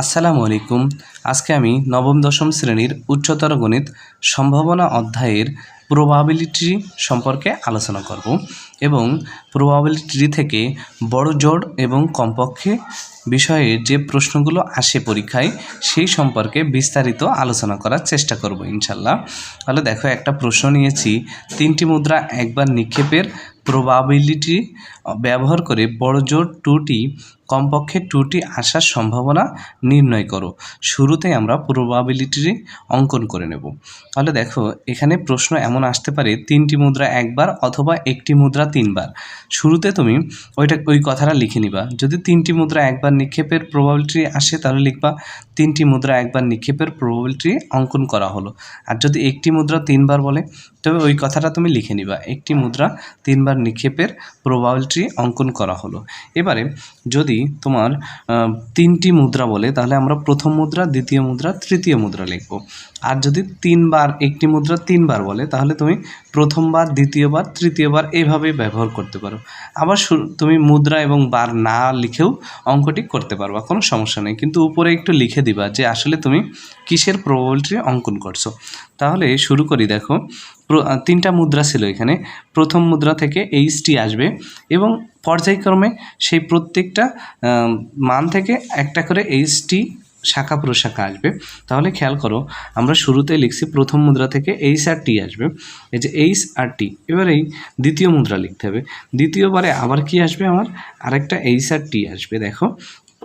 আসসালামু আলাইকুম। আজকে আমি নবম, দশম শ্রেণির উচ্চতর গণিত সম্ভাবনা অধ্যায়ের প্রবাবিলিটি সম্পর্কে আলোচনা করব এবং প্রবাবিলিটি থেকে বড় জোর এবং কমপক্ষে বিষয়ে যে প্রশ্নগুলো আসে পরীক্ষায়, সেই সম্পর্কে বিস্তারিত আলোচনা করার চেষ্টা করব ইনশাল্লাহ। তাহলে দেখো, একটা প্রশ্ন নিয়েছি। তিনটি মুদ্রা একবার নিক্ষেপের প্রবাবিলিটি ব্যবহার করে বড় জোর টুটি কমপক্ষে টুটি আসার সম্ভাবনা নির্ণয় করো। শুরুতে আমরা প্রবাবিলিটি অঙ্কন করে নেব। তাহলে দেখো, এখানে প্রশ্ন এমন আসতে পারে, তিনটি মুদ্রা একবার অথবা একটি মুদ্রা তিনবার। শুরুতে তুমি ওইটা, ওই কথাটা লিখে নিবা। যদি তিনটি মুদ্রা একবার নিক্ষেপের প্রবাবিলিটি আসে, তাহলে লিখবা, তিনটি মুদ্রা একবার নিক্ষেপের প্রবাবিলিটি অঙ্কন করা হলো। আর যদি একটি মুদ্রা তিনবার বলে, তবে ওই কথাটা তুমি লিখে নিবা, একটি মুদ্রা তিনবার নিক্ষেপের প্রবাবিলিটি অঙ্কন করা হলো। এবারে যদি তোমার তিনটি মুদ্রা বলে, তাহলে আমরা প্রথম মুদ্রা, দ্বিতীয় মুদ্রা, তৃতীয় মুদ্রা লিখব। আর যদি তিনবার, একটি মুদ্রা তিনবার বলে, তাহলে তুমি প্রথমবার, দ্বিতীয়বার, তৃতীয়বার এইভাবে ব্যবহার করতে পারো। আবার তুমি মুদ্রা এবং বার না লিখেও অঙ্কটি করতে পারবা, কোনো সমস্যা নেই। কিন্তু উপরে একটু লিখে দিবা যে আসলে তুমি কিসের প্রবাবিলিটি অঙ্কন করছ। তাহলে শুরু করি, দেখো। তিনটা মুদ্রা ছিল এখানে। প্রথম মুদ্রা থেকে এইচটি আসবে এবং পর্যায়ক্রমে সেই প্রত্যেকটা মান থেকে একটা করে এইচটি শাখা প্রশাখা আসবে। তাহলে খেয়াল করো, আমরা শুরুতে লিখছি প্রথম মুদ্রা থেকে এইচ আর টি আসবে। এই যে এইচ আর টি এবার এই দ্বিতীয় মুদ্রা লিখতে হবে। দ্বিতীয়বারে আবার কি আসবে আমার? আরেকটা এইচ আর টি আসবে, দেখো।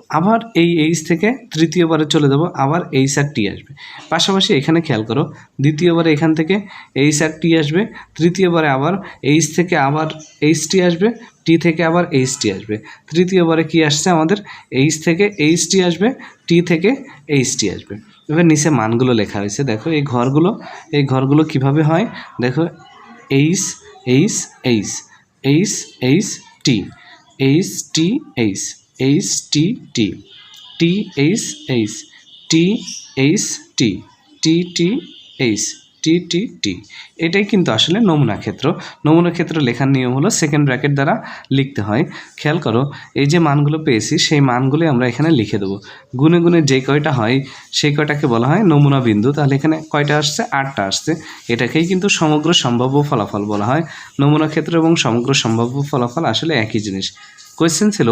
আবার এই এইচ থেকে তৃতীয়বারে চলে যাব, আবার এইচ আর টি আসবে। পাশাপাশি এখানে খেয়াল করো, দ্বিতীয়বারে এখান থেকে এইচ আর টি আসবে, তৃতীয়বারে আবার এইচ থেকে আবার এইচ টি আসবে টি থেকে আবার এইচ টি আসবে। তৃতীয়বারে কি আসছে আমাদের? এইচ থেকে এইচ টি আসবে টি থেকে এইচ টি আসবে। এবার নিচে মানগুলো লেখা হয়েছে। দেখো এই ঘরগুলো এই ঘরগুলো কীভাবে হয়? দেখো H H H H H T H T H H T T T H H T H T T T H T T T এটাই কিন্তু আসলে নমুনা ক্ষেত্র। নমুনা ক্ষেত্র লেখার নিয়ম হলো সেকেন্ড ব্র্যাকেট দ্বারা লিখতে হয়। খেয়াল করো, এই যে মানগুলো পেয়েছি, সেই মানগুলোই আমরা এখানে লিখে দেবো। গুনে গুনে যে কয়টা হয়, সেই কয়টাকে বলা হয় নমুনা বিন্দু। তাহলে এখানে কয়টা আসছে? আটটা আসছে। এটাকেই কিন্তু সমগ্র সম্ভাব্য ফলাফল বলা হয়। নমুনা ক্ষেত্র এবং সমগ্র সম্ভাব্য ফলাফল আসলে একই জিনিস। কোয়েশ্চেন ছিল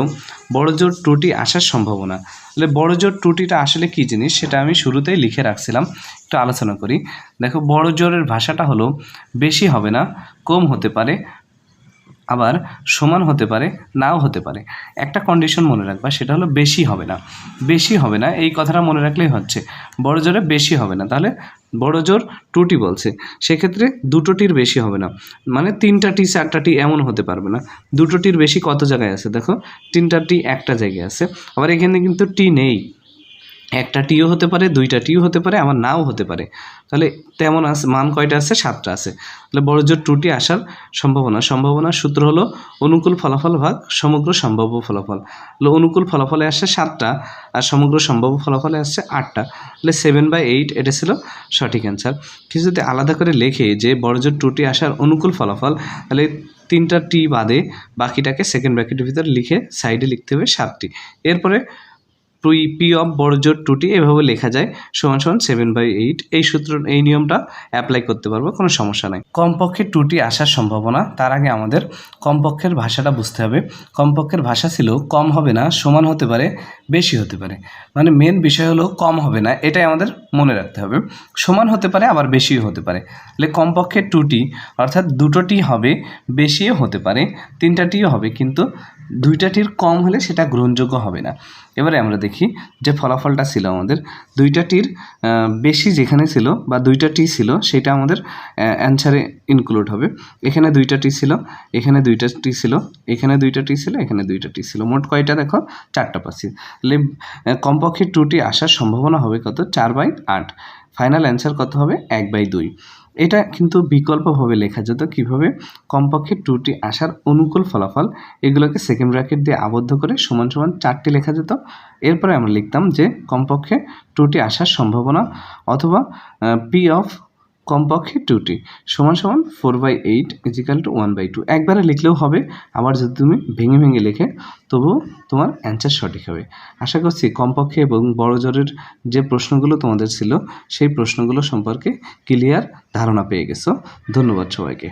বড় জোর ত্রুটি আসার সম্ভাবনা। তাহলে বড় জোর ত্রুটিটা আসলে কী জিনিস? সেটা আমি শুরুতেই লিখে রাখছিলাম, একটু আলোচনা করি। দেখো বড় জোরের ভাষাটা হলো, বেশি হবে না, কম হতে পারে, আবার সমান হতে পারে, নাও হতে পারে। একটা কন্ডিশন মনে রাখবা, সেটা হলো বেশি হবে না। বেশি হবে না, এই কথাটা মনে রাখলেই হচ্ছে। বড় জোরে বেশি হবে না, তাহলে বড় জোর টুটি বলছে। সেক্ষেত্রে দুটোটির বেশি হবে না। মানে তিনটা টি, চারটা টি এমন হতে পারবে না। দুটোটির বেশি কত জায়গায় আছে? দেখো, তিনটা টি একটা জায়গায় আছে। আবার এখানে কিন্তু টি নেই। একটা টিও হতে পারে, দুইটা টিও হতে পারে আমার নাও হতে পারে। তাহলে তেমন আছে মান কয়টা আছে? সাতটা আছে। তাহলে বড় জোর টুটি আসার সম্ভাবনা, সম্ভাবনার সূত্র হলো অনুকূল ফলাফল ভাগ সমগ্র সম্ভাব্য ফলাফল। তাহলে অনুকূল ফলাফলে আসছে সাতটা, আর সমগ্র সম্ভাব্য ফলাফলে আসছে আটটা। তাহলে সেভেন বাই এইট এটা ছিল সঠিক অ্যান্সার কিছু যদি আলাদা করে লেখে যে বড় জোর টুটি আসার অনুকূল ফলাফল, তাহলে তিনটা টি বাদে বাকিটাকে সেকেন্ড ব্র্যাকেটের ভিতরে লিখে সাইডে লিখতে হবে সাতটি। এরপরে পি পি অফ বড়জোর টুটি এভাবে লেখা যায়, সমান সমান সেভেন বাই এইট এই সূত্র, এই নিয়মটা অ্যাপ্লাই করতে পারব, কোনো সমস্যা নাই। কমপক্ষে টুটি আসার সম্ভাবনা, তার আগে আমাদের কমপক্ষের ভাষাটা বুঝতে হবে। কমপক্ষের ভাষা ছিল কম হবে না, সমান হতে পারে, বেশি হতে পারে। মানে মেন বিষয় হলো কম হবে না, এটাই আমাদের মনে রাখতে হবে। সমান হতে পারে, আবার বেশিও হতে পারে। তাহলে কমপক্ষে টুটি অর্থাৎ দুটোটি হবে, বেশিও হতে পারে, তিনটাটিও হবে, কিন্তু দুইটাটির কম হলে সেটা গ্রহণযোগ্য হবে না। এবারে আমরা দেখি যে ফলাফলটা ছিল আমাদের। দুইটাটির বেশি যেখানে ছিল বা দুইটা টি ছিল, সেটা আমাদের অ্যান্সারে ইনক্লুড হবে। এখানে দুইটা টি ছিল, এখানে দুইটা টি ছিল, এখানে দুইটা টি ছিল, এখানে দুইটা টি ছিল। মোট কয়টা দেখো? চারটা পাচ্ছি। তাহলে কমপক্ষে টুটি আসার সম্ভাবনা হবে কত? চার বাই আট। ফাইনাল অ্যান্সার কত হবে? এক বাই দুই। এটা কিন্তু বিকল্পভাবে লেখা যেত কীভাবে? কমপক্ষে টুটি আসার অনুকূল ফলাফল, এগুলোকে সেকেন্ড ব্র্যাকেট দিয়ে আবদ্ধ করে সমান সমান চারটি লেখা যেত এরপরে আমরা লিখতাম যে, কমপক্ষে টুটি আসার সম্ভাবনা অথবা পি অফ কমপক্ষে টুটি সমান সমান four by eight is equal two one by two একবারে লিখলেও হবে, আবার যদি তুমি ভেঙে ভেঙে লেখে, তবুও তোমার অ্যান্সার সঠিক হবে। আশা করছি কমপক্ষে এবং বড় জোরের যে প্রশ্নগুলো তোমাদের ছিল, সেই প্রশ্নগুলো সম্পর্কে ক্লিয়ার ধারণা পেয়ে গেছো। ধন্যবাদ সবাইকে।